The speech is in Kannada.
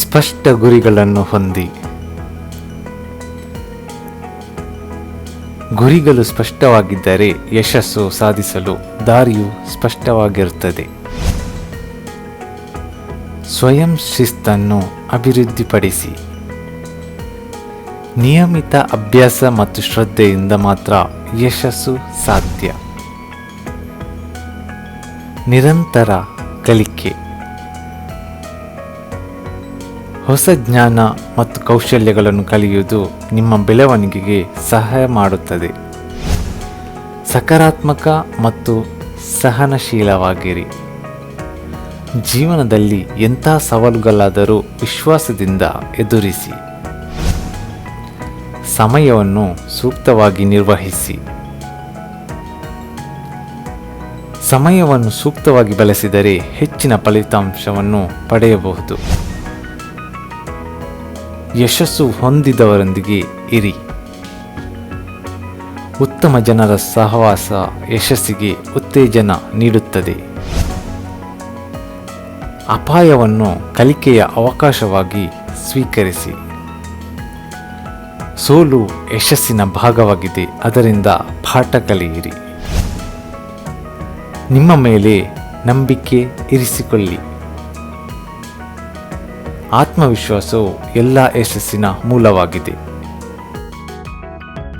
ಸ್ಪಷ್ಟ ಗುರಿಗಳನ್ನು ಹೊಂದಿ. ಗುರಿಗಳು ಸ್ಪಷ್ಟವಾಗಿದ್ದರೆ ಯಶಸ್ಸು ಸಾಧಿಸಲು ದಾರಿಯು ಸ್ಪಷ್ಟವಾಗಿರುತ್ತದೆ. ಸ್ವಯಂ ಶಿಸ್ತನ್ನು ಅಭಿವೃದ್ಧಿಪಡಿಸಿ. ನಿಯಮಿತ ಅಭ್ಯಾಸ ಮತ್ತು ಶ್ರದ್ಧೆಯಿಂದ ಮಾತ್ರ ಯಶಸ್ಸು ಸಾಧ್ಯ. ನಿರಂತರ ಕಲಿಕೆ. ಹೊಸ ಜ್ಞಾನ ಮತ್ತು ಕೌಶಲ್ಯಗಳನ್ನು ಕಲಿಯುವುದು ನಿಮ್ಮ ಬೆಳವಣಿಗೆಗೆ ಸಹಾಯ ಮಾಡುತ್ತದೆ. ಸಕಾರಾತ್ಮಕ ಮತ್ತು ಸಹನಶೀಲವಾಗಿರಿ. ಜೀವನದಲ್ಲಿ ಎಂಥ ಸವಾಲುಗಳಾದರೂ ವಿಶ್ವಾಸದಿಂದ ಎದುರಿಸಿ. ಸಮಯವನ್ನು ಸೂಕ್ತವಾಗಿ ನಿರ್ವಹಿಸಿ. ಸಮಯವನ್ನು ಸೂಕ್ತವಾಗಿ ಬಳಸಿದರೆ ಹೆಚ್ಚಿನ ಫಲಿತಾಂಶವನ್ನು ಪಡೆಯಬಹುದು. ಯಶಸ್ಸು ಹೊಂದಿದವರೊಂದಿಗೆ ಇರಿ. ಉತ್ತಮ ಜನರ ಸಹವಾಸ ಯಶಸ್ಸಿಗೆ ಉತ್ತೇಜನ ನೀಡುತ್ತದೆ. ಅಪಾಯವನ್ನು ಕಲಿಕೆಯ ಅವಕಾಶವಾಗಿ ಸ್ವೀಕರಿಸಿ. ಸೋಲು ಯಶಸ್ಸಿನ ಭಾಗವಾಗಿದೆ, ಅದರಿಂದ ಪಾಠ ಕಲಿಯಿರಿ. ನಿಮ್ಮ ಮೇಲೆ ನಂಬಿಕೆ ಇರಿಸಿಕೊಳ್ಳಿ. ಆತ್ಮವಿಶ್ವಾಸವು ಎಲ್ಲ ಯಶಸ್ಸಿನ ಮೂಲವಾಗಿದೆ.